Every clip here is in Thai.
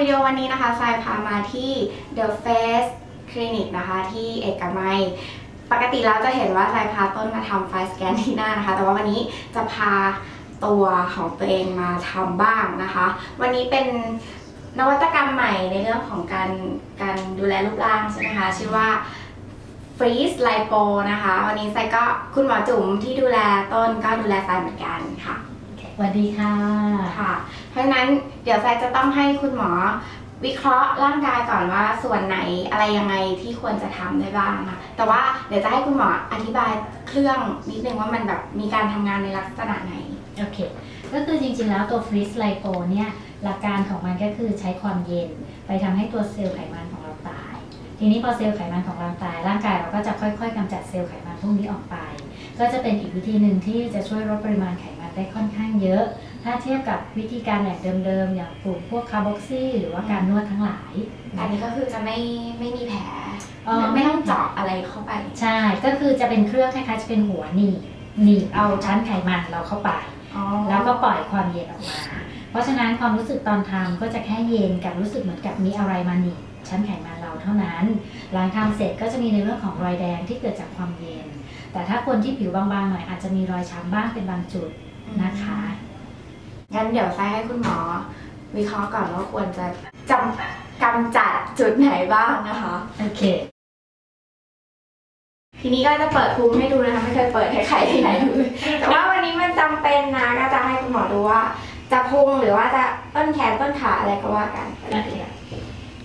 วิดีโอวันนี้นะคะทรายพามาที่ The Face Clinic นะคะ ที่เอกมัย ปกติแล้วจะเห็นว่าทรายพาต้นมาทำไฟสแกนที่หน้านะคะ แต่ว่าวันนี้จะพาตัวของตัวเองมาทำบ้างนะคะ วันนี้เป็นนวัตกรรมใหม่ในเรื่องของการการดูแลรูปร่างใช่ไหมคะ ชื่อว่า Freeze Lipo นะคะ วันนี้ทรายก็คุณหมอจุ๋มที่ดูแลต้นก็ดูแลทรายเหมือนกันค่ะ วัสดีค่ะค่ะ เพราะฉะนั้นเดี๋ยวแซจะต้องให้คุณหมอ วิเคราะห์ร่างกายก่อนว่าส่วนไหนอะไรยังไงที่ควรจะทำได้บ้างนะแต่ว่าเดี๋ยวจะให้คุณหมออธิบายเครื่องนิดนึงว่ามันแบบมีการทำงานในลักษณะไหน โอเค ก็คือจริงๆแล้วตัวฟรีสไลโปเนี่ยหลักการของมันก็คือใช้ความเย็น ไปทำให้ตัวเซลล์ไขมันของเราตาย ทีนี้พอเซลล์ไขมันของเราตาย ร่างกายเราก็จะค่อยๆกำจัดเซลล์ไขมันพวกนี้ออกไป ก็จะเป็นอีกวิธีหนึ่งที่จะช่วยลดปริมาณไขมัน ได้ค่อนข้างเยอะ ถ้าเทียบกับวิธีการแบบเดิมๆอย่างปลูกพวกคาร์บอกซี่หรือว่าการนวดทั้งหลาย อันนี้ก็คือจะไม่ไม่มีแผลเอ่อ ไม่ต้องเจาะอะไรเข้าไป ใช่ ก็คือจะเป็นเครื่องคล้ายๆจะเป็นหัวหนีบหนีบเอาชั้นไขมันเราเข้าไป อ๋อแล้วก็ปล่อยความเย็นออกมา เพราะฉะนั้นความรู้สึกตอนทำก็จะแค่เย็นกับรู้สึกเหมือนกับมีอะไรมาหนีบชั้นไขมันเราเท่านั้น หลังทำเสร็จก็จะมีในเรื่องของรอยแดงที่เกิดจากความเย็น แต่ถ้าคนที่ผิวบางๆหน่อยอาจจะมีรอยช้ำบ้างเป็นบางจุด นะคะงั้นเดี๋ยวไซให้คุณหมอ วิเคราะห์ก่อนว่าควรจะจำกำจัดจุดไหนบ้างนะคะ โอเค ทีนี้ก็จะเปิดพุงให้ดูนะคะ ไม่เคยเปิดให้ใครที่ไหนเลยแต่ว่าวันนี้มันจำเป็นนะก็จะให้คุณหมอดูว่า จะพุงหรือว่าจะต้นแขนต้นขาอะไรก็ว่ากันโอเค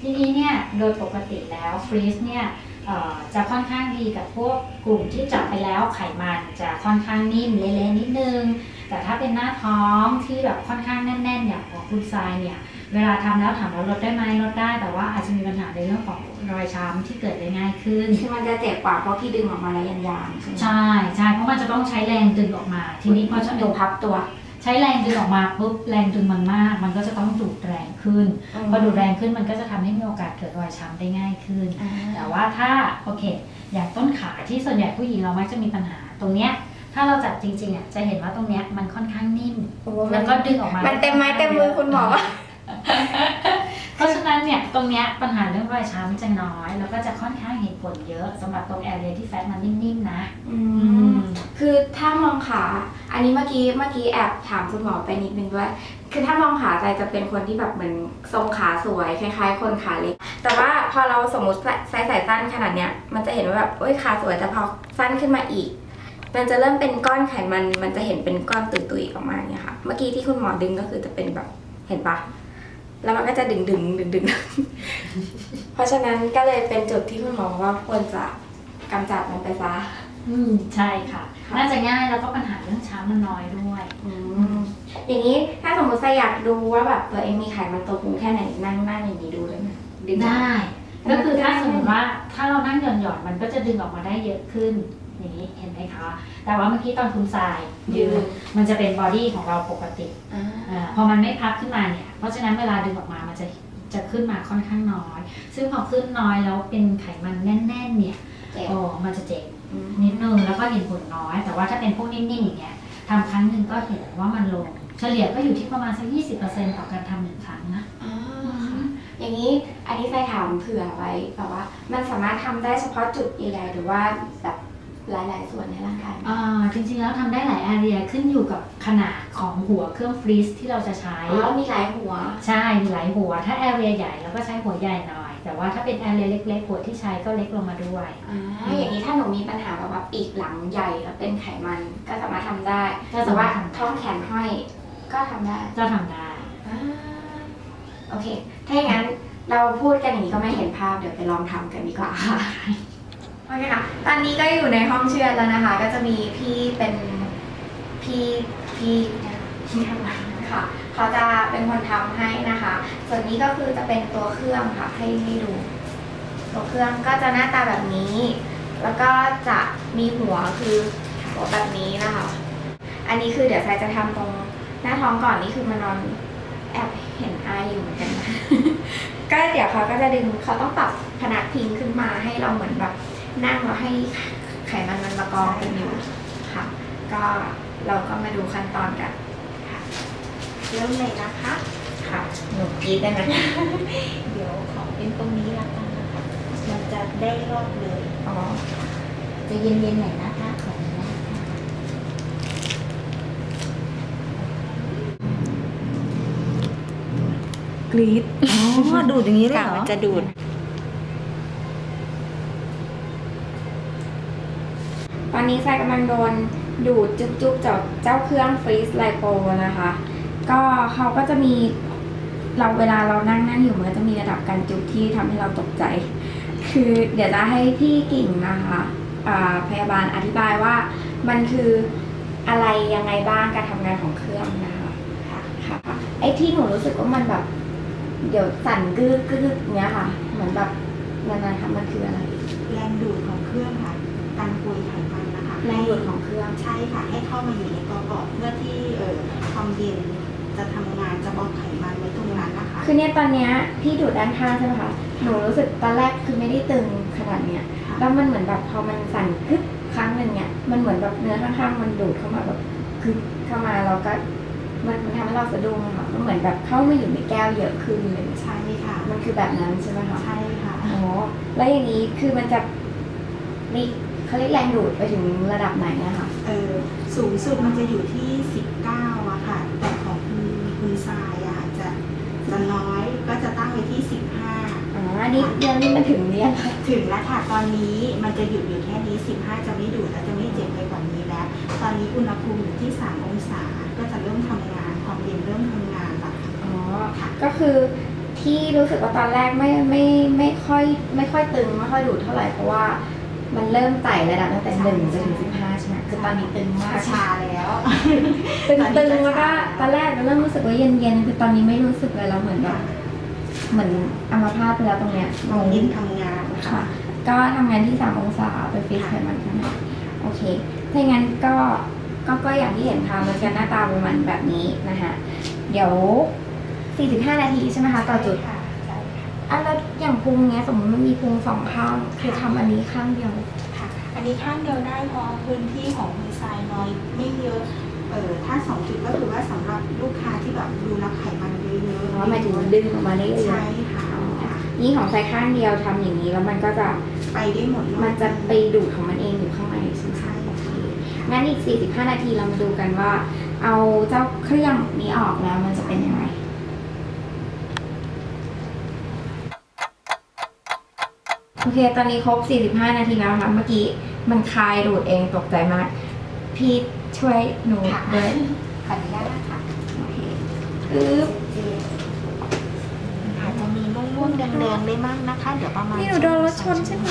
ทีนี้เนี่ยโดยปกติแล้วฟรีซเนี่ยเอ่อจะค่อนข้างดีกับพวกกลุ่มที่เจับไปแล้วไขมันจะค่อนข้างนิ่มเละๆนิดนึง แต่ถ้าเป็นหน้าท้องที่แบบค่อนข้างแน่นๆอย่างของคุณทรายเนี่ย เวลาทำแล้วถามว่าลดได้ไหมลดได้ แต่ว่าอาจจะมีปัญหาในเรื่องของรอยช้ำที่เกิดได้ง่ายขึ้นคือมันจะเจ็บกว่าเพราะที่ดึงออกมาแล้วยันยางๆใช่ไหมใช่ใช่เพราะมันจะต้องใช้แรงดึงออกมา ทีนี้พอจะดูพับตัวใช้แรงดึงออกมาปุ๊บแรงดึงมันมาก มันก็จะต้องดูดแรงขึ้นพอดูดแรงขึ้นมันก็จะทำให้มีโอกาสเกิดรอยช้ำได้ง่ายขึ้นอ่าแต่ว่าถ้าโอเค อย่างต้นขาที่ส่วนใหญ่ผู้หญิงเรามักจะมีปัญหาตรงเนี้ย ถ้าเราจับจริงๆอะจะเห็นว่าตรงเนี้ยมันค่อนข้างนิ่มโอ้แล้วก็ดึงออกมามันเต็มไม้เต็มมือคุณหมอว่า เพราะฉะนั้นเนี่ยตรงเนี้ยปัญหาเรื่องรอยช้ำจะน้อย แล้วก็จะค่อนข้างเห็นผลเยอะสำหรับตรงแอเรียที่แฟตมันนิ่มๆนะอืมคือถ้ามองขา อันนี้เมื่อกี้เมื่อกี้แอบถามคุณหมอไปนิดนึงด้วย คือถ้ามองขาใจจะเป็นคนที่แบบเหมือนทรงขาสวยคล้าย ๆ คนขาเล็ก แต่ว่าพอเราสมมติใส่ใส่สายสั้นขนาดเนี้ย มันจะเห็นว่าแบบโอ้ยขาสวยแต่พอสั้นขึ้นมาอีก มันจะเริ่มเป็นก้อนไขมัน มันจะเห็นเป็นก้อนตุยๆออกมาเนี่ยค่ะ เมื่อกี้ที่คุณหมอดึงก็คือจะเป็นแบบเห็นปะแล้วมันก็จะดึงดึงดึงดึงเพราะฉะนั้นก็เลยเป็นจุดที่คุณหมอบอกว่าควรจะกำจัดมันไปซะ อืมใช่ค่ะค่ะ น่าจะง่ายแล้วก็ปัญหาเรื่องช้ำมันน้อยด้วย อืมอย่างนี้ถ้าสมมติใครอยากดูว่าแบบตัวเองมีไขมันตัวพุงแค่ไหนนั่งนั่งอย่างนี้ดูเลยนะดึงได้ ก็คือถ้าสมมติว่าถ้าเรานั่งหย่อนหย่อนๆมันก็จะดึงออกมาได้เยอะขึ้น อย่างนี้เห็นไหมคะ แต่ว่าเมื่อกี้ตอนคุณทรายยืนมันจะเป็นบอดี้ของเราปกติอ่าอาพอมันไม่พับขึ้นมาเนี่ยเพราะฉะนั้นเวลาดึงออกมามันจะจะขึ้นมาค่อนข้างน้อย ซึ่งพอขึ้นน้อยแล้วเป็นไขมันแน่น ๆ เนี่ยเจ็บ โอ้มันจะเจ็บอืมนิดนึงแล้วก็เห็นผลน้อย แต่ว่าถ้าเป็นพวกนิ่มๆอย่างเงี้ยทำครั้งหนึ่งก็เห็นว่ามันลง เฉลี่ยก็อยู่ที่ประมาณสัก20%ต่อการทำหนึ่งครั้งนะ อ่าค่ะอย่างนี้อันนี้ใส่ถามเผื่อไว้แบบว่า มันสามารถทำได้เฉพาะจุดใหญ่ๆหรือว่าแบบ หลาย ๆ ส่วนในร่างกายไหมอ่าจริงๆแล้วทำได้หลายแอเรียขึ้นอยู่กับขนาดของหัวเครื่องฟรีซที่เราจะใช้ อ๋อมีหลายหัว ใช่มีหลายหัว ถ้าแอเรียใหญ่เราก็ใช้หัวใหญ่หน่อย แต่ว่าถ้าเป็นแอเรียเล็กๆ หัวที่ใช้ก็เล็กลงมาด้วยอ่าอย่างนี้ถ้าหนูมีปัญหาแบบว่าปีกหลังใหญ่แล้วเป็นไขมันก็สามารถทำได้ก็แต่สาว่ามารถทำได้ ท้องแขนห้อยก็ทำได้ก็ทำได้ อ่าโอเค ถ้าอย่างนั้นเราพูดกันอย่างนี้ก็ไม่เห็นภาพเดี๋ยวไปลองทำกันดีกว่าค่ะ โอเคค่ะ ตอนนี้ก็อยู่ในห้องเชือดแล้วนะคะ ก็จะมีพี่เป็นพี่พี่พี่ทำงานค่ะ เขาจะเป็นคนทำให้นะคะ ส่วนนี้ก็คือจะเป็นตัวเครื่องค่ะให้ให้ดู ตัวเครื่องก็จะหน้าตาแบบนี้ แล้วก็จะมีหัวคือหัวแบบนี้นะคะ อันนี้คือเดี๋ยวทรายจะทำตรงหน้าท้องก่อนนี่คือมันนอนแอบเห็นอายอยู่เหมือนกันนะก็เดี๋ยวเขาก็จะดึงเขาต้องปรับขนาดพิงขึ้นมาให้เราเหมือนแบบ นั่งแล้วให้ไขมันมันมากองกันอยู่ค่ะ ก็เราก็มาดูขั้นตอนกันค่ะเริ่มเลยนะคะค่ะค่ะหนูกรีดได้ไหมเดี๋ยวขอเป็นตรงนี้ละกันนะคะมันจะได้รอบเลยอ๋อจะเย็นๆหน่อยนะคะขออนุญาตค่ะกรีดอ๋อดูดอย่างนี้เลยค่ะเหรอมันจะดูด ตอ นนี้ทรายกำลังโดนดูดจุ๊บๆจากเจ้าเครื่องฟรีซไลโปนะคะ ก็เขาก็จะมีเราเวลาเรานั่งนั่งอยู่มันจะมีระดับการจุ๊บที่ทำให้เราตกใจ คือเดี๋ยวจะให้พี่กิ่งนะคะอ่าพยาบาลอธิบายว่ามันคืออะไรยังไงบ้างการทำงานของเครื่องนะคะค่ะค่ะไอ้ที่หนูรู้สึกว่ามันแบบ เดี๋ยวสั่นกึกกึกเนี้ยค่ะ เหมือนแบบยังไงคะมันคืออะไร แรงดูดของเครื่องค่ะการปุยไขมันนะคะ แรงดูดของเครื่องใช่ค่ะ ให้เข้ามาอยู่ในกระเพาะเพื่อที่เอ่อความเย็นจะทำงานจะบล็อกไขมันไว้ตรงนั้นนะคะ คือเนี่ยตอนเนี้ยพี่ดูดด้านข้างใช่ไหมคะ หนูรู้สึกตอนแรกคือไม่ได้ตึงขนาดเนี้ย แล้วมันเหมือนแบบพอมันสั่นกึกครั้งหนึ่งเนี่ย มันเหมือนแบบเนื้อข้างๆมันดูดเข้ามาแบบกึกเข้ามาเราก็มันมันทำให้เราสะดุ้งอะค่ะ มันเหมือนแบบเข้ามาอยู่ในแก้วเยอะขึ้นเลยใช่ค่ะมันคือแบบนั้นใช่ไหมคะ ใช่ค่ะ อ๋อ แล้วอย่างนี้คือมันจะมี เขาเรียกแรงดูดไปถึงระดับไหนอะคะเออสูงสุดมันจะอยู่ที่ 19อะค่ะ แต่ของคุณคุณทรายอะจะจะน้อยก็จะตั้งไว้ที่ 15 อ๋ออันนี้เดือนนี้มันถึงเรียนค่ะถึงแล้วค่ะตอนนี้มันจะหยุดอยู่แค่นี้ 15 จะไม่ดูดแล้วจะไม่เจ็บไปกว่านี้แล้ว ตอนนี้อุณหภูมิอยู่ที่ 3 องศา ก็จะเริ่มทำงานความเย็นเริ่มทำงานแล้วค่ะ อ๋อ ก็คือที่รู้สึกว่าตอนแรกไม่ไม่ไม่ค่อยไม่ค่อยตึงไม่ค่อยดูดเท่าไหร่เพราะว่า มันเริ่มไต่ระดับตั้งแต่หนึ่งจนถึงสิบห้าใช่ไหมคือตอนนี้ตึงมากชาแล้วตึงตอนนี้ตึงจะแล้วก็ชาตอนแรกเริ่มรู้สึกว่าเย็นเย็นๆคือตอนนี้ไม่รู้สึกเลยแล้วเหมือนแบบเหมือนอัมพาตไปแล้วตรงเนี้ยความเย็นทำงานค่ะค่ะ ก็ทำงานที่สามองศาไปฟิตไขมันข้างในโอเคถ้าอย่างนั้นก็ก็ก็อย่างที่เห็นค่ะมันจะหน้าตาประมาณแบบนี้นะคะเดี๋ยว 45 นาทีใช่ไหมคะต่อจุดใช่ค่ะใช่ค่ะ อะแล้วอย่างพุงเนี้ยสมมติมันมีพุงสองข้างคือทำอันนี้ข้างเดียว ค่ะ อันนี้ข้างเดียวได้เพราะพื้นที่ของดีไซน์น้อยไม่เยอะ เออถ้าสองจุดก็คือว่าสำหรับลูกค้าที่แบบดูแลไขมันเยอะเพราะหมายถึงดึงออกมาได้เลยใช่ค่ะค่ะ นี่ของใช้ข้างเดียวทำอย่างนี้แล้วมันก็จะไปได้หมดเลยมันจะไปดูดของมันเองอยู่ข้างในใช่ไหมใช่ค่ะงั้นอีก 45 นาทีเรามาดูกันว่า เอาเจ้าเครื่องนี้ออกแล้วมันจะเป็นยังไง โอเค ตอนนี้ครบ 45 นาทีแล้วนะคะเมื่อกี้มันคลายดูดเองตกใจมาก พี่ช่วยหนูค่ะ ด้วยขออนุญาตนะคะโอเคอึ๊บอาจจะมีม่วงๆแดงๆได้มากนะคะ เดี๋ยวประมาณนี่หนูโดนรถชนใช่ไหม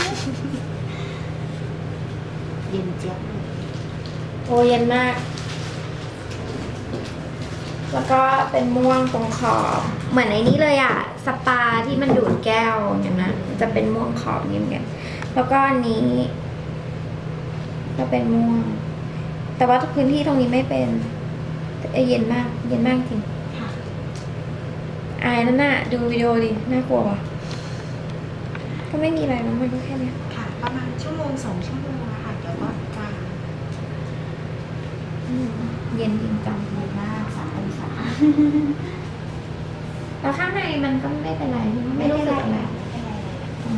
เย็นเจี๊ยบเลยโอ้เย็นมาก แล้วก็เป็นม่วงตรงขอบเหมือนไอ้นี้เลยอะ สปาที่มันดูดแก้วอย่างนั้นนะมันจะเป็นม่วงขอบนี่เหมือนกันแล้วก็อันนี้ ก็เป็นม่วง แต่ว่าทุกพื้นที่ตรงนี้ไม่เป็นเอ้ยเย็นมาก เย็นมากจริงค่ะอายนั่นน่ะ ดูวิดีโอดิ น่ากลัวว่ะก็ไม่มีอะไรนะมันก็แค่เนี้ยค่ะประมาณชั่วโมงสองชั่วโมงอะค่ะเดี๋ยวก็กลางอืมเย็นจริงจังเย็นมากสามองศา แล้วข้างในมันก็ไม่เป็นไรใช่ไหมไม่รู้สึกอะไรไม่เป็นไรเลยอ๋อ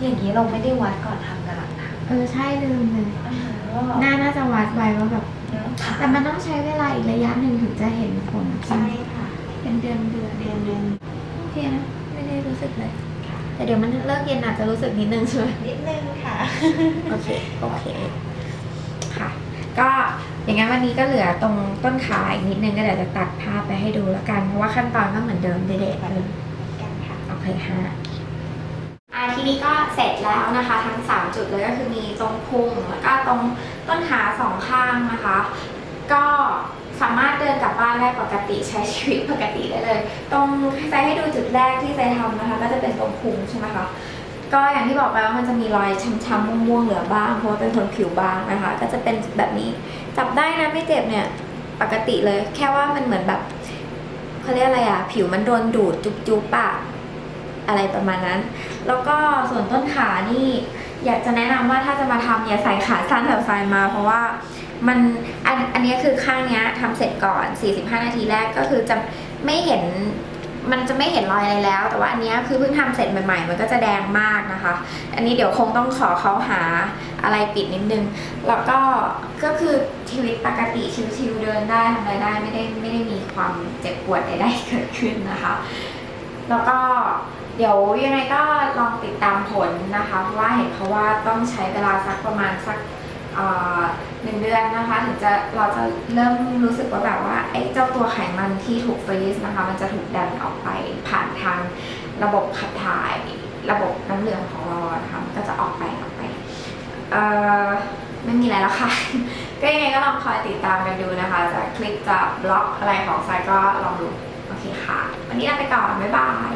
อย่างนี้เราไม่ได้วัดก่อนทำกันหลังทเออใช่ลืมเลยำน่าน่าจะวัดไว้ว่าแบบแต่มันต้องใช้เวลาอีกระยะหนึ่งถึงจะเห็นผลใช่ใช่ไหมค่ะเป็นเดือนเดือนเดือนเดือนโอเคนะไม่ได้รู้สึกเลย แต่เดี๋ยวมันเลิกเย็นอาจจะรู้สึกนิดนึงใช่ไหมนิดนึงค่ะโอเคโอเคค่ะ ก็ อย่างงั้นวันนี้ก็เหลือตรงต้นขาอีกนิดนึงก็เดี๋ยวจะตัดภาพไปให้ดูแล้วกัน เพราะว่าขั้นตอนก็เหมือนเดิมเด็ดๆเลยกันค่ะโอเคฮะอ่าทีนี้ก็เสร็จแล้วนะคะ ทั้ง 3 จุดเลยก็คือมีตรงพุงแล้วก็ตรงต้นขาสองข้างนะคะ ก็สามารถเดินกลับบ้านได้ปกติใช้ชีวิตปกติได้เลย ตรงใจให้ดูจุดแรกที่ใจทำนะคะ ก็จะเป็นตรงพุงใช่ไหมคะ ก็อย่างที่บอกไปว่ามันจะมีรอยช้ำๆม่วงๆเหลือบ้างเพราะว่าเป็นคนผิวบางนะคะ ก็จะเป็นแบบนี้จับได้นะไม่เจ็บเนี่ยปกติเลย แค่ว่ามันเหมือนแบบเขาเรียกอะไรอะผิวมันโดนดูดจุ๊บๆปะอะไรประมาณนั้น แล้วก็ส่วนต้นขานี่อยากจะแนะนำว่าถ้าจะมาทำอย่าใส่ขาสั้นแบบทรายมา เพราะว่ามันอันอันนี้คือข้างเนี้ยทำเสร็จก่อน 45 นาทีแรกก็คือจะไม่เห็น มันจะไม่เห็นรอยอะไรแล้ว แต่ว่าอันนี้คือเพิ่งทำเสร็จใหม่ๆ มันก็จะแดงมากนะคะ อันนี้เดี๋ยวคงต้องขอเขาหาอะไรปิดนิดนึง แล้วก็ก็คือชีวิตปกติชิวๆเดินได้ทำอะไรได้ไม่ได้ไม่ได้มีความเจ็บปวดใดๆเกิดขึ้นนะคะ แล้วก็เดี๋ยวยังไงก็ลองติดตามผลนะคะ เพราะว่าเห็นเขาว่าต้องใช้เวลาสักประมาณสัก หนึ่งเดือนนะคะถึงจะเราจะเริ่มรู้สึกว่าแบบว่าไอ้เจ้าตัวไขมันที่ถูกฟรีซนะคะ มันจะถูกดันออกไปผ่านทางระบบขับถ่าย ระบบน้ำเหลืองของเราอนะคะมันก็จะออกไปออกไปเอ่อไม่มีอะไรแล้วค่ะ ก็ยังไงก็ลองคอยติดตามกันดูนะคะ จะคลิปจะบล็อกอะไรของไซก็ลองดู โอเคค่ะ วันนี้ลาไปก่อน บ๊ายบาย